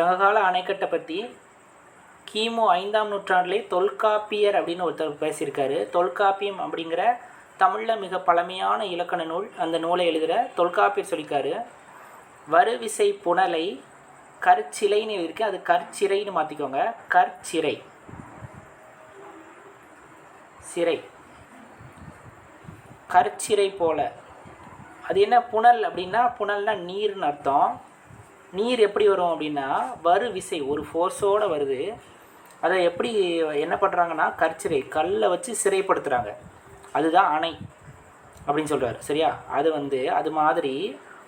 சங்ககால அணைக்கட்டை பற்றி கிமு ஐந்தாம் நூற்றாண்டிலே தொல்காப்பியர் அப்படின்னு ஒருத்தர் பேசியிருக்காரு. தொல்காப்பியம் அப்படிங்கிற தமிழில் மிக பழமையான இலக்கண நூல். அந்த நூலை எழுதுகிற தொல்காப்பியர் சொல்லியிருக்காரு. வருவிசை புனலை கற்சிலைன்னு இருக்கு அது கற்சிறைன்னு மாற்றிக்கோங்க கற்சிறை. சிறை. கற்சிறை போல. அது என்ன? புனல் அப்படின்னா புனல்னால் நீர்னு அர்த்தம். நீர் எப்படி வரும் அப்படின்னா வரு விசை ஒரு ஃபோர்ஸோடு வருது. அதை எப்படி என்ன பண்ணுறாங்கன்னா கற்சிறை கல்லை வச்சு சிறைப்படுத்துகிறாங்க அதுதான் அணை அப்படின்னு சொல்கிறார் சரியா? அது வந்து அது மாதிரி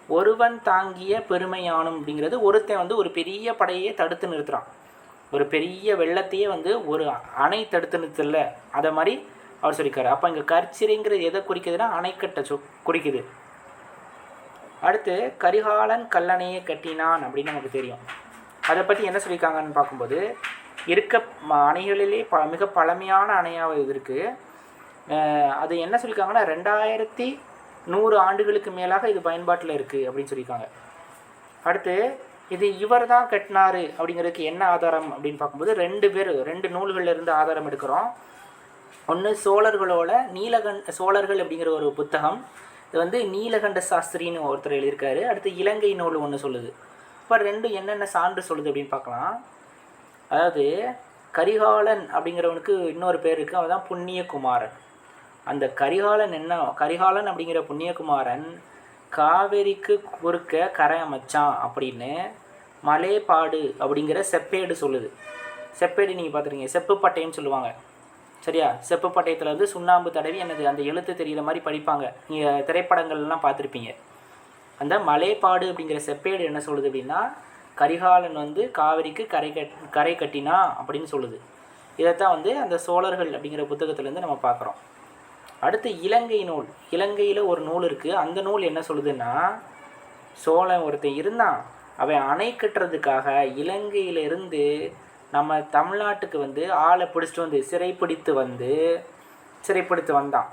ஒருவன் தாங்கிய பெருமையானும் அப்படிங்கிறது ஒருத்தன் வந்து ஒரு பெரிய படையே தடுத்து நிறுத்துகிறான் ஒரு பெரிய வெள்ளத்தையே வந்து ஒரு அணை தடுத்து நிறுத்தல. அதை மாதிரி அவர் சொல்லியிருக்காரு. அப்போ இங்கே கற்சிறைங்கிறது எதை குறிக்குதுன்னா அணைக்கட்டை சொ குறிக்குது. அடுத்து கரிகாலன் கல்லணையை கட்டினான் அப்படின்னு நமக்கு தெரியும். அதை பற்றி என்ன சொல்லியிருக்காங்கன்னு பார்க்கும்போது இருக்க ம- அணைகளிலே ப மிக பழமையான அணையாக இது இருக்குது அது என்ன சொல்லியிருக்காங்கன்னா ரெண்டாயிரத்தி நூறு ஆண்டுகளுக்கு மேலாக இது பயன்பாட்டில் இருக்குது அப்படின்னு சொல்லியிருக்காங்க. அடுத்து இது இவர் தான் கட்டினாரு அப்படிங்கிறதுக்கு என்ன ஆதாரம் அப்படின்னு பார்க்கும்போது ரெண்டு பேர் ரெண்டு நூல்கள்லேருந்து ஆதாரம் எடுக்கிறோம். ஒன்று சோழர்களோட நீலகண் சோழர்கள் அப்படிங்கிற ஒரு புத்தகம் இது வந்து நீலகண்ட சாஸ்திரின்னு ஒருத்தர் எழுதியிருக்காரு. அடுத்து இலங்கை நூல் ஒன்று சொல்லுது. இப்போ ரெண்டும் என்னென்ன சான்று சொல்லுது அப்படின்னு பார்க்கலாம். அதாவது கரிகாலன் அப்படிங்கிறவனுக்கு இன்னொரு பேர் இருக்குது அவன் தான் புண்ணியகுமாரன். அந்த கரிகாலன் என்ன கரிகாலன் அப்படிங்கிற புண்ணியகுமாரன் காவேரிக்கு குறுக்க கரை அமைச்சான் அப்படின்னு மலைப்பாடு அப்படிங்கிற செப்பேடு சொல்லுது. செப்பேடு நீங்கள் பார்த்துருக்கீங்க. செப்பு பட்டைன்னு சொல்லுவாங்க. சரியா? செப்பு பட்டயத்தில் வந்து சுண்ணாம்பு தடவி எனது அந்த எழுத்து தெரிகிற மாதிரி படிப்பாங்க. நீங்கள் திரைப்படங்கள்லாம் பார்த்துருப்பீங்க. அந்த மலைப்பாடு அப்படிங்கிற செப்பேடு என்ன சொல்லுது அப்படின்னா கரிகாலன் வந்து காவிரிக்கு கரை கட் கரை கட்டினா அப்படின்னு சொல்லுது. இதைத்தான் வந்து அந்த சோழர்கள் அப்படிங்கிற புத்தகத்துலேருந்து நம்ம பார்க்குறோம். அடுத்து இலங்கை நூல். இலங்கையில் ஒரு நூல் இருக்குது அந்த நூல் என்ன சொல்லுதுன்னா சோழன் ஒருத்தன் இருந்தான். அவன் அணை கட்டுறதுக்காக இலங்கையிலிருந்து நம்ம தமிழ்நாட்டுக்கு வந்து ஆளை பிடிச்சிட்டு வந்து சிறைப்பிடித்து வந்து சிறைப்பிடித்து வந்தான்.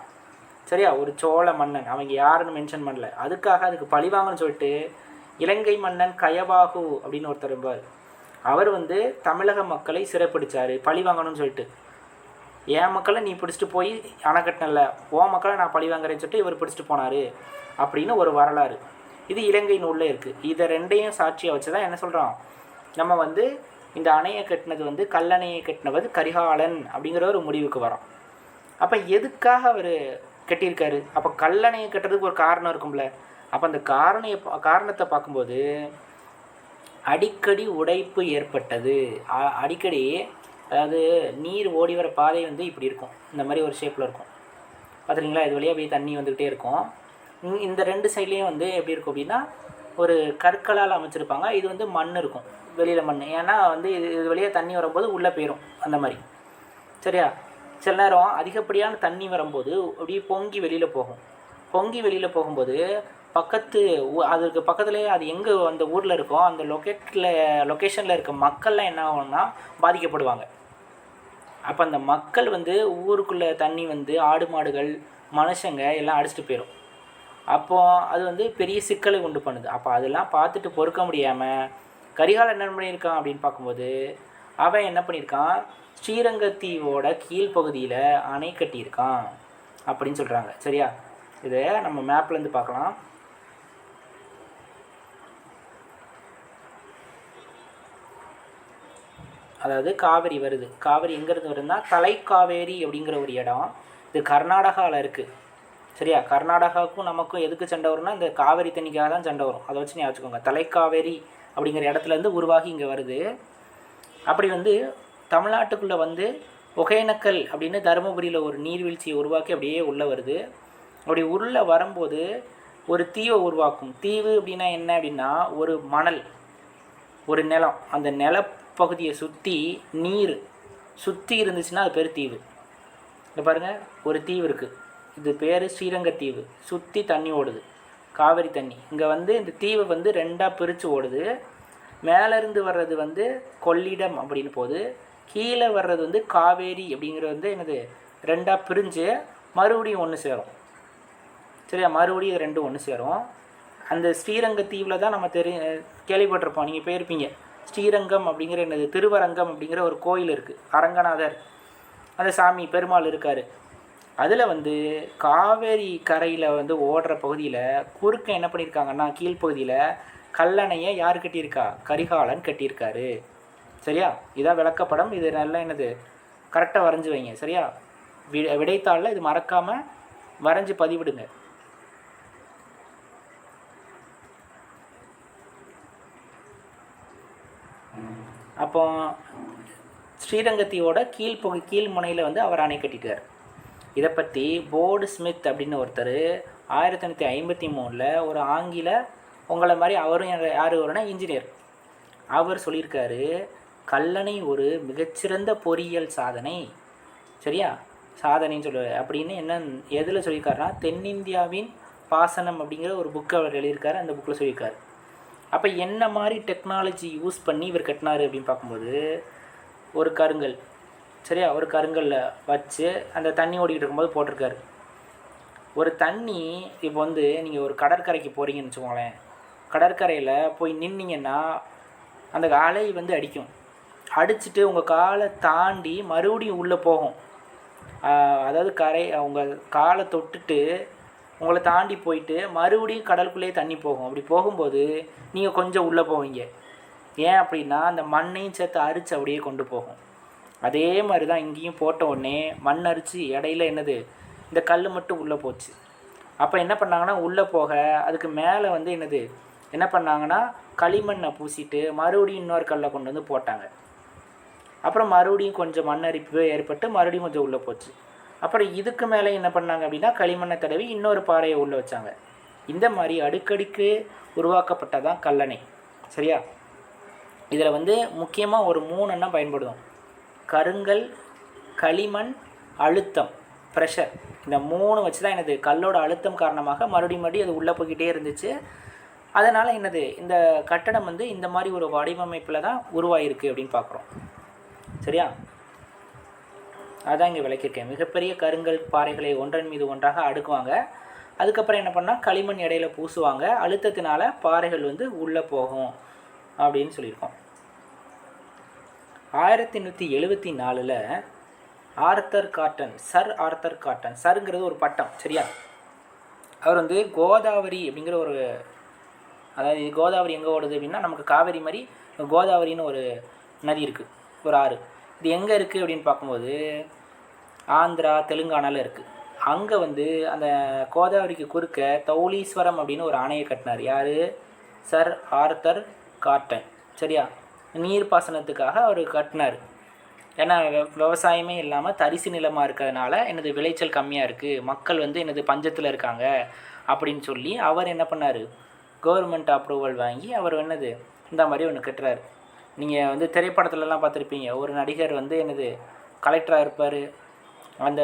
சரியா? ஒரு சோழ மன்னன். அவங்க யாருன்னு மென்ஷன் பண்ணல. அதுக்காக அதுக்கு பழிவாங்கன்னு சொல்லிட்டு இலங்கை மன்னன் கயவாகு அப்படின்னு ஒருத்தர் இருப்பார். அவர் வந்து தமிழக மக்களை சிறைப்பிடிச்சார். பழி வாங்கணும்னு சொல்லிட்டு. என் மக்களை நீ பிடிச்சிட்டு போய் அணை கட்டினல ஓ மக்களை நான் பழி வாங்குறேன்னு சொல்லிட்டு இவர் பிடிச்சிட்டு போனார். அப்படின்னு ஒரு வரலாறு. இது இலங்கை நூலில் இருக்குது இதை ரெண்டையும் சாட்சியை வச்சு தான் என்ன சொல்கிறோம் நம்ம வந்து இந்த அணையை கட்டினது வந்து கல்லணையை கட்டினது கரிகாலன் அப்படிங்கிற ஒரு முடிவுக்கு வரோம் அப்போ எதுக்காக அவர் கட்டியிருக்காரு? அப்போ கல்லணையை கட்டுறதுக்கு ஒரு காரணம் இருக்கும்ல. அப்போ அந்த காரணையை பா- காரணத்தை பார்க்கும்போது அடிக்கடி உடைப்பு ஏற்பட்டது. அடிக்கடி அதாவது நீர் ஓடி வர பாதை வந்து இப்படி இருக்கும். இந்த மாதிரி ஒரு ஷேப்பில் இருக்கும். பார்த்துருங்களா இது வழியாக அப்படியே தண்ணி வந்துக்கிட்டே இருக்கும். இந்த ரெண்டு சைட்லேயும் வந்து எப்படி இருக்கும் அப்படின்னா ஒரு கற்களால் அமைச்சிருப்பாங்க. இது வந்து மண் இருக்கும். வெளியில் மண் ஏன்னா வந்து இது இது வழியாக தண்ணி வரும்போது உள்ளே போயிடும் அந்த மாதிரி. சரியா? சில நேரம் அதிகப்படியான தண்ணி வரும்போது அப்படியே பொங்கி வெளியில் போகும். பொங்கி வெளியில் போகும்போது பக்கத்து அதுக்கு பக்கத்துலேயே அது எங்கே அந்த ஊரில் இருக்கோ அந்த லொக்கேட்டில் லொக்கேஷனில் இருக்க மக்கள்லாம் என்ன ஆகும்னா பாதிக்கப்படுவாங்க. அப்போ அந்த மக்கள் வந்து ஊருக்குள்ளே தண்ணி வந்து ஆடு மாடுகள் மனுஷங்க எல்லாம் அடிச்சிட்டு போயிடும் அப்போது அது வந்து பெரிய சிக்கலை உண்டு பண்ணுது. அப்போ அதெல்லாம் பார்த்துட்டு பொறுக்க முடியாமல் கரிகாலன் என்ன பண்ணியிருக்கான் அப்படின்னு பார்க்கும்போது அவன் என்ன பண்ணியிருக்கான்? ஸ்ரீரங்கத்தீவோட கீழ்ப்பகுதியில் அணை கட்டியிருக்கான் அப்படின்னு சொல்கிறாங்க சரியா? இதை நம்ம மேப்லேருந்து பார்க்கலாம். அதாவது காவேரி வருது. காவேரி எங்கேருந்து வருதுன்னா தலைக்காவேரி அப்படிங்கிற ஒரு இடம். இது கர்நாடகாவில் இருக்குது சரியா? கர்நாடகாவுக்கும் நமக்கும் எதுக்கு சண்டை வரும்னா இந்த காவிரி தண்ணிக்காக தான் சண்டை வரும். அதை வச்சு நீ வச்சுக்கோங்க தலைக்காவேரி அப்படிங்கிற இடத்துலேருந்து உருவாகி இங்கே வருது. அப்படி வந்து தமிழ்நாட்டுக்குள்ளே வந்து ஒகேனக்கல் அப்படின்னு தருமபுரியில் ஒரு நீர்வீழ்ச்சியை உருவாக்கி அப்படியே உள்ளே வருது. அப்படி உள்ளே வரும்போது ஒரு தீவை உருவாக்கும். தீவு அப்படின்னா என்ன அப்படின்னா ஒரு மணல் ஒரு நிலம். அந்த நிலப்பகுதியை சுற்றி நீர் சுற்றி இருந்துச்சுன்னா அது பேர் தீவு. இங்க பாருங்க ஒரு தீவு இருக்குது இது பேர் ஸ்ரீரங்க தீவு சுற்றி தண்ணி ஓடுது. காவிரி தண்ணி. இங்கே வந்து இந்த தீவை வந்து ரெண்டாக பிரித்து ஓடுது. மேலேருந்து வர்றது வந்து கொள்ளிடம் அப்படின்னு போகுது கீழே வர்றது வந்து காவேரி அப்படிங்கிறது வந்து என்னது ரெண்டாக பிரிஞ்சு மறுபடியும் ஒன்று சேரும். சரியா? மறுபடியும் இது ரெண்டும் ஒன்று சேரும். அந்த ஸ்ரீரங்க தீவில் தான் நம்ம தெரி கேள்விப்பட்டிருப்போம். நீங்கள் போயிருப்பீங்க. ஸ்ரீரங்கம் அப்படிங்கிற என்னது திருவரங்கம் அப்படிங்கிற ஒரு கோயில் இருக்குது அரங்கநாதர். அந்த சாமி பெருமாள் இருக்கார். அதில் வந்து காவேரி கரையில் வந்து ஓடுற பகுதியில் குறுக்க என்ன பண்ணியிருக்காங்கன்னா கீழ்ப்பகுதியில் கல்லணையை யார் கட்டியிருக்கா? கரிகாலன் கட்டியிருக்காரு. சரியா? இதான் விளக்கப்படம். இது நல்லா என்னது? கரெக்டாக வரைஞ்சி வைங்க. சரியா? வி விடைத்தாளில் இது மறக்காமல் வரைஞ்சி பதிவிடுங்க. அப்போ ஸ்ரீரங்கத்தியோட கீழ்ப்பகு கீழ் முனையில் வந்து அவர் அணை கட்டிட்டார். இதை பற்றி போர்டு ஸ்மித் அப்படின்னு ஒருத்தர் ஆயிரத்தி தொண்ணூற்றி ஐம்பத்தி மூணில் ஒரு ஆங்கில உங்களை மாதிரி அவரும் யார் யார் இன்ஜினியர் அவர் சொல்லியிருக்காரு கல்லணை ஒரு மிகச்சிறந்த பொறியியல் சாதனை. சரியா? சாதனைன்னு சொல்லுவார் அப்படின்னு என்ன எதில் சொல்லியிருக்காருன்னா தென்னிந்தியாவின் பாசனம் அப்படிங்கிற ஒரு புக்கை அவர் எழுதியிருக்காரு. அந்த புக்கில் சொல்லியிருக்காரு. அப்போ என்ன மாதிரி டெக்னாலஜி யூஸ் பண்ணி இவர் கட்டினாரு அப்படின்னு பார்க்கும்போது ஒரு கருங்கல். சரியா ஒரு கருங்கல்ல வச்சு அந்த தண்ணி ஓடிக்கிட்டு இருக்கும்போது போட்டிருக்காரு. ஒரு தண்ணி இப்போ வந்து நீங்கள் ஒரு கடற்கரைக்கு போகிறீங்கன்னு வச்சுக்கோங்களேன். கடற்கரையில் போய் நின்னீங்கன்னா அந்த அலை வந்து அடிக்கும். அடிச்சுட்டு உங்கள் காலை தாண்டி மறுபடியும் உள்ளே போகும். அதாவது கரை உங்கள் காலை தொட்டுட்டு உங்களை தாண்டி போயிட்டு மறுபடியும் கடலுக்குள்ளேயே தண்ணி போகும். அப்படி போகும்போது நீங்கள் கொஞ்சம் உள்ளே போவீங்க. ஏன் அப்படின்னா அந்த மண்ணையும் சேர்த்து அரிச்சு அப்படியே கொண்டு போகும். அதே மாதிரி தான் இங்கேயும் போட்ட உடனே மண் அரிச்சு இடையில என்னது இந்த கல் மட்டும் உள்ளே போச்சு. அப்போ என்ன பண்ணாங்கன்னா உள்ளே போக அதுக்கு மேலே வந்து என்னது என்ன பண்ணாங்கன்னா களிமண்ணை பூசிட்டு மறுபடியும் இன்னொரு கல்லை கொண்டு வந்து போட்டாங்க. அப்புறம் மறுபடியும் கொஞ்சம் மண் அரிப்பு ஏற்பட்டு மறுபடியும் கொஞ்சம் உள்ளே போச்சு. அப்புறம் இதுக்கு மேலே என்ன பண்ணாங்க அப்படின்னா களிமண்ணை தடவி இன்னொரு பாறையை உள்ளே வச்சாங்க. இந்த மாதிரி அடுக்கடுக்கு உருவாக்கப்பட்டதான் கல்லணை. சரியா? இதில் வந்து முக்கியமாக ஒரு மூணு எண்ணம் பயன்படுதும். கருங்கல் களிமண் அழுத்தம் ப்ரெஷர் இந்த மூணு வச்சு தான் எனது கல்லோட அழுத்தம் காரணமாக மறுபடியும் மறுபடியும் அது உள்ளே போய்கிட்டே இருந்துச்சு. அதனால் என்னது இந்த கட்டடம் வந்து இந்த மாதிரி ஒரு வடிவமைப்பில் தான் உருவாயிருக்கு அப்படின்னு பார்க்குறோம் சரியா? அதான் இங்கே விளக்கியிருக்கேன். மிகப்பெரிய கருங்கல் பாறைகளை ஒன்றன் மீது ஒன்றாக அடுக்குவாங்க. அதுக்கப்புறம் என்ன பண்ணால் களிமண் இடையில பூசுவாங்க. அழுத்தத்தினால பாறைகள் வந்து உள்ளே போகும் அப்படின்னு சொல்லியிருக்கோம். ஆயிரத்தி எண்ணூற்றி எழுபத்தி நாலில் Arthur Cotton sir Arthur Cotton சருங்கிறது ஒரு பட்டம் சரியா? அவர் வந்து கோதாவரி அப்படிங்கிற ஒரு அதாவது இது கோதாவரி எங்கே ஓடுது அப்படின்னா நமக்கு காவேரி மாதிரி கோதாவரின்னு ஒரு நதி இருக்குது ஒரு ஆறு. இது எங்கே இருக்குது அப்படின்னு பார்க்கும்போது ஆந்திரா தெலுங்கானாவில் இருக்குது அங்கே வந்து அந்த கோதாவரிக்கு குறுக்க தௌலீஸ்வரம் அப்படின்னு ஒரு அணையை கட்டினார். யார்? சர் ஆர்த்தர் காட்டன் சரியா? நீர்ப்பாசனத்துக்காக அவர் கட்டினார். ஏன்னா விவசாயமே இல்லாமல் தரிசு நிலமாக இருக்கிறதுனால எனது விளைச்சல் கம்மியாக இருக்குது மக்கள் வந்து எனது பஞ்சத்தில் இருக்காங்க அப்படின்னு சொல்லி அவர் என்ன பண்ணார்? கவர்மெண்ட் அப்ரூவல் வாங்கி அவர் என்னது இந்த மாதிரி ஒன்று கட்டுறாரு. நீங்கள் வந்து திரைப்படத்துலலாம் பார்த்துருப்பீங்க ஒரு நடிகர் வந்து என்னது கலெக்டராக இருப்பார். அந்த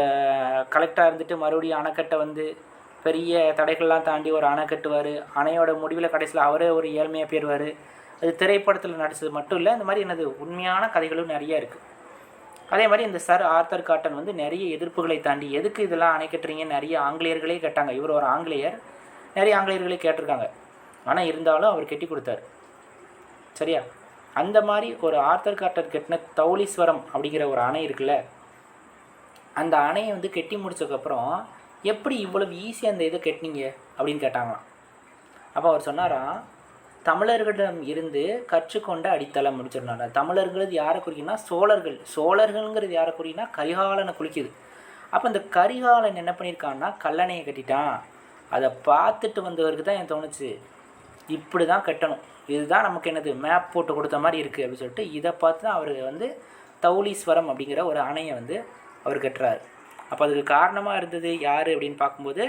கலெக்டராக இருந்துட்டு மறுபடியும் அணைக்கட்டை வந்து பெரிய தடைகள்லாம் தாண்டி ஒரு அணை கட்டுவார். அணையோட முடிவில் கடைசியில் அவரே ஒரு ஏழ்மையாக போயிடுவார் அது திரைப்படத்தில் நடித்தது மட்டும் இல்லை இந்த மாதிரி எனது உண்மையான கதைகளும் நிறைய இருக்குது அதே மாதிரி இந்த சர் ஆர்த்தர் காட்டன் வந்து நிறைய எதிர்ப்புகளை தாண்டி எதுக்கு இதெல்லாம் அணை நிறைய ஆங்கிலேயர்களே கேட்டாங்க. இவர் ஒரு ஆங்கிலேயர் நிறைய ஆங்கிலேயர்களே கேட்டிருக்காங்க. ஆனால் இருந்தாலும் அவர் கட்டி கொடுத்தார். சரியா? அந்த மாதிரி ஒரு ஆர்த்தர் காட்டன் கட்டின தௌலீஸ்வரம் அப்படிங்கிற ஒரு அணை இருக்குல்ல அந்த அணையை வந்து கட்டி முடிச்சதுக்கப்புறம் எப்படி இவ்வளவு ஈஸியாக அந்த இதை கட்டினீங்க அப்படின்னு கேட்டாங்களாம். அப்போ அவர் சொன்னாராம் தமிழர்களிடம் இருந்து கற்றுக்கொண்ட அடித்தளம் அப்படின்னு சொன்னார் தமிழர்களது யாரை குறிக்கினா சோழர்கள். சோழர்கள்ங்கிறது யாரை குறிக்குன்னா கரிகாலனை குறிக்குது. அப்போ இந்த கரிகாலன் என்ன பண்ணியிருக்கான்னா கல்லணையை கட்டிட்டான். அதை பார்த்துட்டு வந்தவருக்கு தான் எனக்கு தோணுச்சு இப்படி தான் கட்டணும். இதுதான் நமக்கு என்னது மேப் போட்டு கொடுத்த மாதிரி இருக்குது அப்படின்னு சொல்லிட்டு இதை பார்த்து தான் அவர் வந்து தௌலீஸ்வரம் அப்படிங்கிற ஒரு அணையை வந்து அவர் கட்டுறாரு. அப்போ அதுக்கு காரணமாக இருந்தது யார் அப்படின்னு பார்க்கும்போது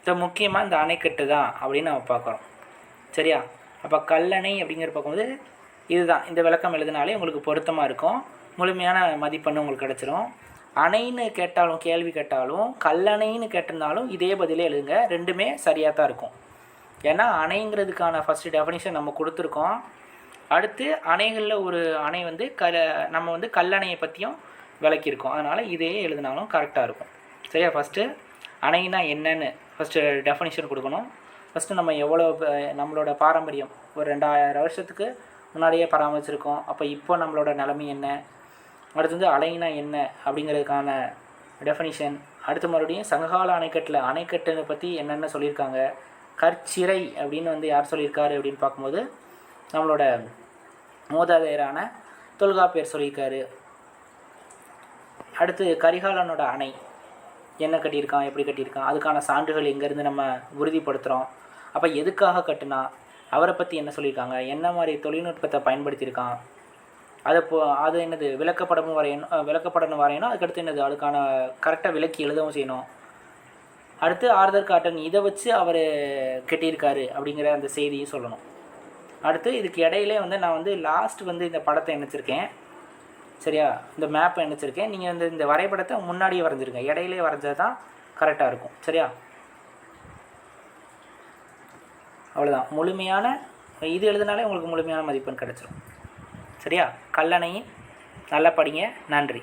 இந்த முக்கியமாக இந்த அணைக்கட்டு தான் அப்படின்னு நம்ம பார்க்குறோம். சரியா? அப்போ கல்லணை அப்படிங்கிற பார்க்கும்போது இதுதான். இந்த விளக்கம் எழுதினாலே உங்களுக்கு பொருத்தமாக இருக்கும். முழுமையான மதிப்பெண்ணு உங்களுக்கு கிடச்சிரும். அணைன்னு கேட்டாலும் கேள்வி கேட்டாலும் கல்லணைன்னு கேட்டிருந்தாலும் இதே பதிலே எழுதுங்க. ரெண்டுமே சரியாக தான் இருக்கும். ஏன்னா அணைங்கிறதுக்கான ஃபஸ்ட்டு டெஃபனிஷன் நம்ம கொடுத்துருக்கோம். அடுத்து அணைகளில் ஒரு அணை வந்து க நம்ம வந்து கல்லணையை பற்றியும் விளக்கியிருக்கோம். அதனால் இதே எழுதினாலும் கரெக்டாக இருக்கும். சரியா? ஃபஸ்ட்டு அணைனா என்னன்னு ஃபஸ்ட்டு டெஃபனிஷன் கொடுக்கணும். ஃபஸ்ட்டு நம்ம எவ்வளோ நம்மளோட பாரம்பரியம். ஒரு ரெண்டாயிரம் வருஷத்துக்கு முன்னாடியே பராமரிச்சிருக்கோம். அப்போ இப்போ நம்மளோட நிலைமை என்ன? அடுத்து வந்து அலைனா என்ன? அப்படிங்கிறதுக்கான டெஃபனிஷன் அடுத்து மறுபடியும் சங்ககால அணைக்கட்டில் அணைக்கட்டை பற்றி என்னென்ன சொல்லியிருக்காங்க? கற்சிறை அப்படின்னு வந்து யார் சொல்லியிருக்காரு அப்படின்னு பார்க்கும்போது நம்மளோட மூதாதையரான தொல்காப்பியர் சொல்லியிருக்காரு. அடுத்து கரிகாலனோட அணை. என்ன கட்டியிருக்கான் எப்படி கட்டியிருக்கான் அதுக்கான சான்றுகள் எங்கேருந்து நம்ம உறுதிப்படுத்துகிறோம் அப்போ எதுக்காக கட்டினா அவரை பற்றி என்ன சொல்லியிருக்காங்க என்ன மாதிரி தொழில்நுட்பத்தை பயன்படுத்தியிருக்கான் அதை போ அது என்னது விளக்கப்படமும் வரையணும் விளக்கப்படணும் வரையணும் அதுக்கடுத்து என்னது அதுக்கான கரெக்டாக விளக்கி எழுதவும் செய்யணும். அடுத்து ஆர்தர் காட்டன் இதை வச்சு அவர் கட்டியிருக்காரு அப்படிங்கிற அந்த செய்தியும் சொல்லணும். அடுத்து இதுக்கு இடையிலே வந்து நான் வந்து லாஸ்ட் வந்து இந்த படத்தை இணைச்சிருக்கேன். சரியா? இந்த மேப்பை இணைச்சிருக்கேன். நீங்கள் வந்து இந்த வரைபடத்தை முன்னாடியே வரைஞ்சிருங்க. இடையிலே வரைஞ்சது தான் கரெக்டாக இருக்கும். சரியா? அவ்வளோதான் முழுமையான இது எழுதினாலே உங்களுக்கு முழுமையான மதிப்பெண் கிடச்சிரும். சரியா? கல்லணையின் நல்லா படிங்க. நன்றி.